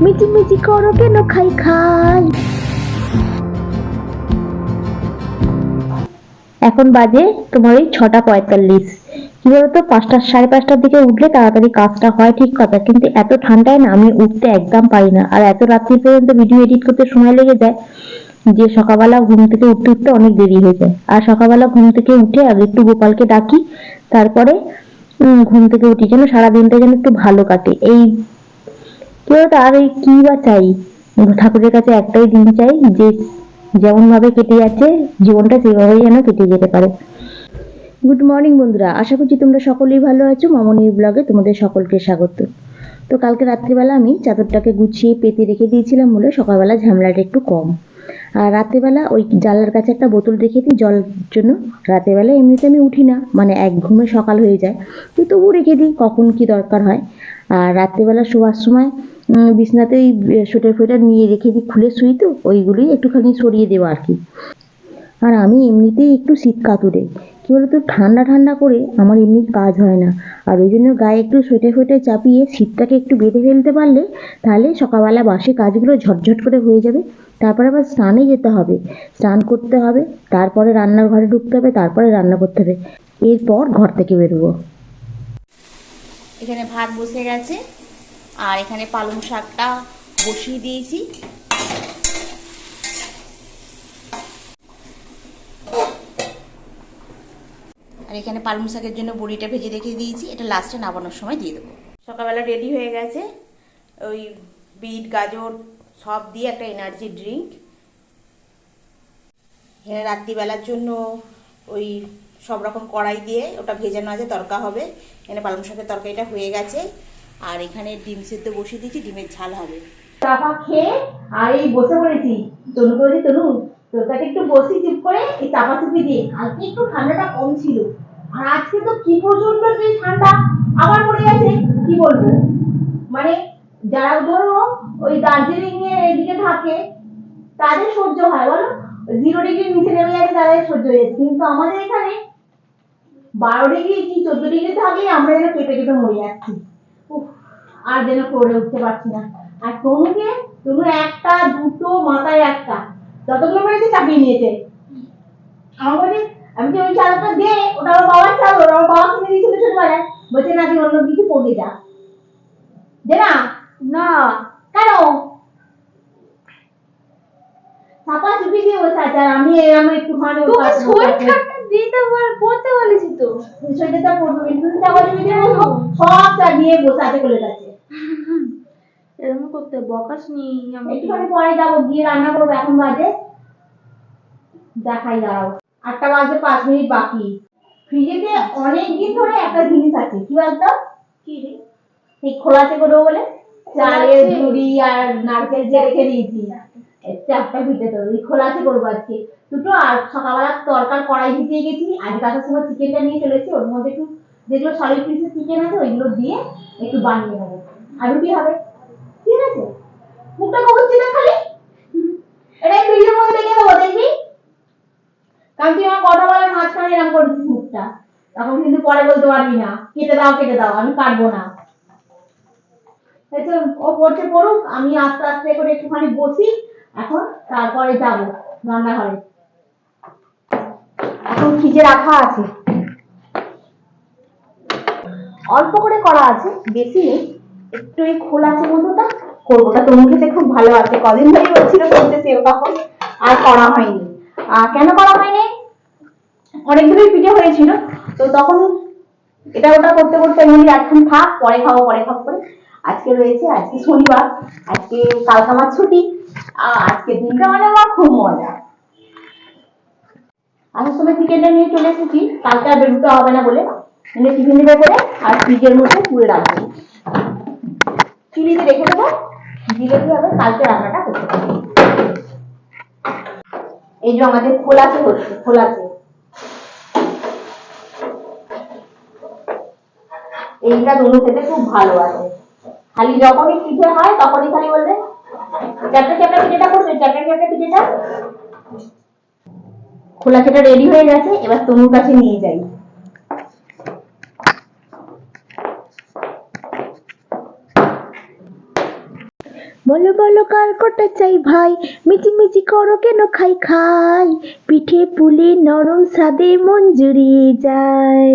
মিচি মিচি করো কেন খাই খাই? এখন বাজে তোমার ওই ছটা পঁয়তাল্লিশ। কি বলতো পাঁচটা সাড়ে পাঁচটার দিকে উঠলে তাড়াতাড়ি কাজটা হয় ঠিক কথা, কিন্তু এত ঠান্ডায় না আমি উঠতে একদম পারি না। আর এত রাত্রি পর্যন্ত ভিডিও এডিট করতে সময় লেগে যায় যে সকালবেলা ঘুম থেকে উঠতে উঠতে অনেক দেরি হয়ে যায়। আর সকালবেলা ঘুম থেকে উঠে আগে একটু গোপালকে ডাকি, তারপরে ঘুম থেকে উঠি যেন সারাদিনটা যেন একটু ভালো কাটে। এই কি বলতো আর এই কি বা চাই? ঠাকুরের কাছে একটাই দিন চাই যে যেমন ভাবে কেটে যাচ্ছে, জীবনটা সেভাবেই যেন কেটে যেতে পারে। গুড মর্নিং বন্ধুরা, আশা করছি তোমরা সকলেই ভালো আছো। মামনির ব্লগে তোমাদের সকলকে স্বাগত। তো কালকে রাত্রিবেলা আমি চাদরটাকে গুছিয়ে পেতে রেখে দিয়েছিলাম বলে সকালবেলা ঝামেলাটা একটু কম। আর রাত্রেবেলা ওই জানলার কাছে একটা বোতল রেখে দিই জল জন্য। রাতেরবেলা এমনিতে আমি উঠি না মানে এক ঘুমে সকাল হয়ে যায়। তো তবু রেখে দিই কখন কি দরকার হয়। আর রাত্রেবেলা শোয়ার সময় উম, ওই সোয়েটার ফোয়েটার নিয়ে রেখে দিই খুলে শুই তো ওইগুলোই একটুখানি সরিয়ে দেবো আর কি। আর আমি এমনিতেই একটু শীত কাতুরে। কি বলতো ঠান্ডা ঠান্ডা করে আমার এমনি কাজ হয় না। আর ওই জন্য গায়ে একটু সোয়েটার ফোয়েটার চাপিয়ে শীতটাকে একটু বেঁধে ফেলতে পারলে তাহলে সকালবেলা বাসে কাজগুলো ঝটঝট করে হয়ে যাবে। তারপরে আবার স্নানে যেতে হবে। স্নান করতে হবে তারপরে রান্নার ঘরে ঢুকতে হবে তারপরে রান্না করতে হবে। এরপর ঘর থেকে বেরোবো। এখানে ভাত বসে গেছে। আর এখানে পালং শাকটা বসিয়ে দিয়েছি। আর এখানে পালং শাকের জন্য বড়িটা ভেজে রেখে দিয়েছি। এটা লাস্টে নামানোর সময় দিয়ে দেবো। সকালবেলা রেডি হয়ে গেছে। ওই বিট, গাজর সব দিয়ে একটা এনার্জি ড্রিঙ্ক এখানে রাত্রিবেলার জন্য ওই সব রকম কড়াই দিয়ে ওটা ভেজানো আছে, তরকা হবে। এখানে পালং শাকের তরকারিটা হয়ে গেছে। আর এখানে ডিম সেদ্ধ বসিয়ে দিয়েছি, ডিমের ঝাল হবে। চাপা খেয়ে আর এই বসে পড়েছি। তনু বলছি তনু, তোর কাছে একটু বসি, চুপ করে এই চাপা চুপি দিয়ে। কালকে একটু ঠান্ডাটা কম ছিল। আর আজকে তো কি প্রচণ্ড যে ঠান্ডা, আবার পড়ে গেছে, কি বলব? মানে যারা ধরো ওই দার্জিলিং এর এদিকে থাকে, তাদের সহ্য হয়, বলো? জিরো ডিগ্রির নিচে নেমে যাচ্ছে তাদের সহ্য হয়ে কিন্তু আমাদের এখানে বারো ডিগ্রি কি, চোদ্দ ডিগ্রি থাকলে আমরা যেন কেঁপে কেঁপে মরে যাচ্ছি। আর যেন করে উঠতে পারছি না। আর তনুকে তনু একটা দুটো মাথায় একটা। যতগুলো পেরেছে চাপিয়ে নিয়েছে। আমার আমি যে ওই চাদরটা দে ওটা আমার বাবার চাদর আমার বাবা কিনে দিয়েছিল ছোটবেলায় বলছে না তুই অন্য কিছু পড়ে যা। দে না। না। কেন? ছাপা চুপি দিয়ে বসে আছে আর আমি এরকম একটু খানি দিতে বল পড়তে বলেছি তো। বসবো সব চা দিয়ে বসে আছে কোলের কাছে। এরকম করতে বকাস নি আমি। একটুখানি পরে যাব গিয়ে রান্না করব এখন বাজে। দেখাই দাঁড়াও। আটটা বাজে পাঁচ মিনিট বাকি। ফ্রিজেতে অনেক দিন ধরে একটা জিনিস আছে কি বলতো? কি রে? এই খোলাতে করব বলে চালের? ঝুড়ি আর নারকেল যে রেখে দিয়েছি। চারটা ভিটে তো ওই খোলাতে করব আজকে। দুটো আর সকালবেলা তরকার কড়াই ভিজিয়ে গেছি। আজ আসার সময় চিকেনটা নিয়ে চলেছি ওর মধ্যে একটু যেগুলো সলিড পিসের চিকেন আছে ওইগুলো দিয়ে একটু বানিয়ে নেব। আর রুটি হবে? ঠিক আছে। মুখটা কবুচ্ছি না খালি? এটা ভিডিওর মধ্যে দেখে দেবো দেখবি কারণ তুই আমার কথা বলার মাঝখানে এরকম করছিস মুখটা। তখন কিন্তু পরে বলতে পারবি না। কেটে দাও কেটে দাও, আমি কাটবো না। ও পড়তে পড়ুক, আমি আস্তে আস্তে করে একটুখানি বসি। এখন তারপরে যাব রান্নাঘরে। এখন ফ্রিজে রাখা আছে। অল্প করে করা আছে, বেশি নেই। একটু এই খোলা আছে মতোটা করব ওটা তোমার খেতে খুব ভালো আছে। কদিন ধরে বলছিল করতেছি তখন আর করা হয়নি। কেন করা হয়নি? অনেক দিনই পিঠে হয়েছিল। তো তখন এটা ওটা করতে করতে আমি এখন থাক, পরে খাব পরে খাব করে। আজকে রয়েছে, আজকে শনিবার, আজকে কালকে আমার ছুটি। আজকে দিনটা মানে আমার খুব মজা। আসার সময় চিকেনটা নিয়ে চলে এসেছি। কালকে আর বেরোতে হবে না বলে। টিফিন দিবে করে আর ফ্রিজের মধ্যে পুড়ে রাখব। চুলিতে রেখে দেবো। দিলে কি হবে কালকে রান্নাটা করতে পারব। এই যে আমাদের খোলাতে হচ্ছে খোলাতে এইটা দোনো খেতে খুব ভালো আছে খালি যখনই পিঠে হয়, তখনই খালি বলবে, চ্যাপটা চ্যাপটা পিঠেটা করবে, চ্যাপটা চ্যাপটা পিঠেটা? খোলা সেটা রেডি হয়ে গেছে, এবার তনুর কাছে নিয়ে যাই। বলো বলো, কার কটা চাই ভাই? মিচি মিচি করো কেন খাই খাই? পিঠে, পুলি, নরম সাদে মন জুড়িয়ে যায়।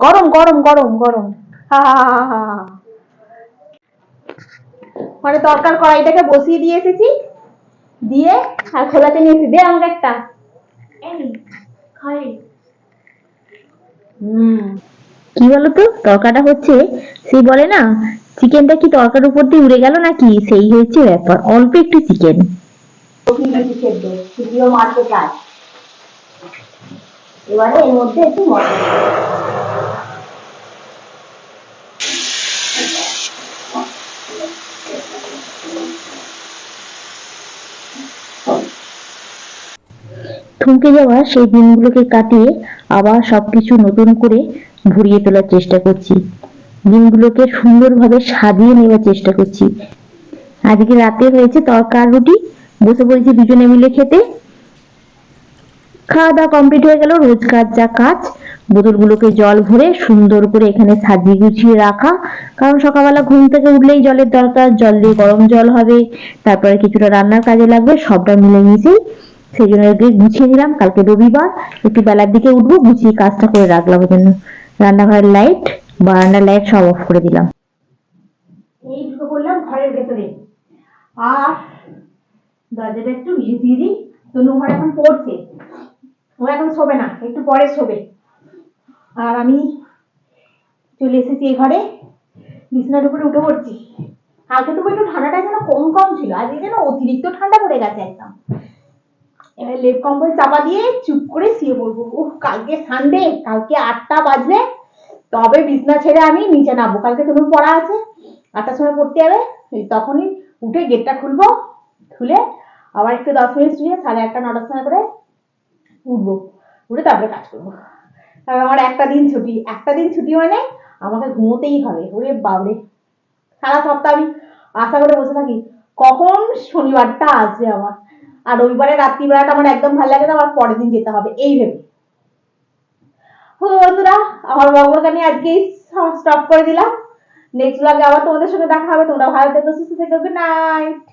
গরম গরম গরম গরম। মানে তরকার কড়াইটাকে বসিয়ে দিয়ে এসেছি। দিয়ে আর খোলাতে নিয়েছি দে আমাকে একটা। খাই কি বলতো? তরকাটা হচ্ছে, সে বলে না চিকেনটা কি তরকার উপর দিয়ে উড়ে গেল নাকি? সেই হয়েছে ব্যাপার। অল্প একটু চিকেন এবারে এর মধ্যে একটু মশলা। থমকে যাওয়া সেই দিনগুলোকে কাটিয়ে আবার সবকিছু নতুন করে ভরিয়ে তোলার চেষ্টা করছি। দিনগুলোকে সুন্দরভাবে সাজিয়ে নেওয়ার চেষ্টা করছি। আজকে রাতে হয়েছে তরকার রুটি। বসে পড়েছি দুজনে মিলে খেতে। খাওয়া দাওয়া কমপ্লিট হয়ে গেল, রোজকার যা কাজ, বোতলগুলোকে জল ভরে সুন্দর করে এখানে সাজিয়ে গুছিয়ে রাখা। কারণ সকালবেলা ঘুম থেকে উঠলেই জলের দরকার, জল দিয়ে গরম জল হবে, তারপরে কিছুটা রান্নার কাজে লাগবে, সবটা মিলে মিশেই সেই জন্য গুছিয়ে নিলাম। কালকে রবিবার একটু বেলার দিকে উঠবো, গুছিয়ে কাজটা করে রাখলাম ওই জন্য। রান্নাঘরের লাইট বারান্দার লাইট সব অফ করে দিলাম। এই ঢুকে পড়লাম ঘরের ভেতরে। আর দরজাটা একটু ভিজিয়ে দিই। তনু ঘর এখন পড়ছে। ও এখন শোবে না, একটু পরে শোবে। আর আমি চলে এসেছি এই ঘরে। বিছানার উপরে উঠে পড়ছি। কালকে তো একটু ঠান্ডাটা যেন কম কম ছিল, আজকে যেন অতিরিক্ত ঠান্ডা পড়ে গেছে একদম। এবার লেপ কম্বল চাপা দিয়ে চুপ করে শুয়ে পড়ব। উফ, কালকে সানডে কালকে আটটা বাজলে, তবে বিছনা ছেড়ে আমি নিচে নামবো। কালকে তনুর পড়া আছে, আটটার সময় পড়তে যাবে তখনই উঠে গেটটা খুলবো, খুলে আবার একটু দশ মিনিট শুয়ে সাড়ে আটটা, নটার সময় করে উঠবো। উঠে তারপরে কাজ করব। কারণ আমার একটা দিন ছুটি। একটা দিন ছুটি মানে আমাকে ঘুমোতেই হবে। ওরে বাবরে সারা সপ্তাহ আমি আশা করে বসে থাকি। কখন শনিবারটা আসবে আমার? আর রবিবারে রাত্রিবেলাটা আমার একদম ভালো লাগে না, আমার পরের দিন যেতে হবে, এই ভেবে। বন্ধুরা, আমার বাবুকে আমি আজকেই স্টপ করে দিলাম। নেক্সট ব্লগে আবার তোমাদের সঙ্গে দেখা হবে, তোমরা ভালো থেকো, সুস্থ থেকো গুড নাইট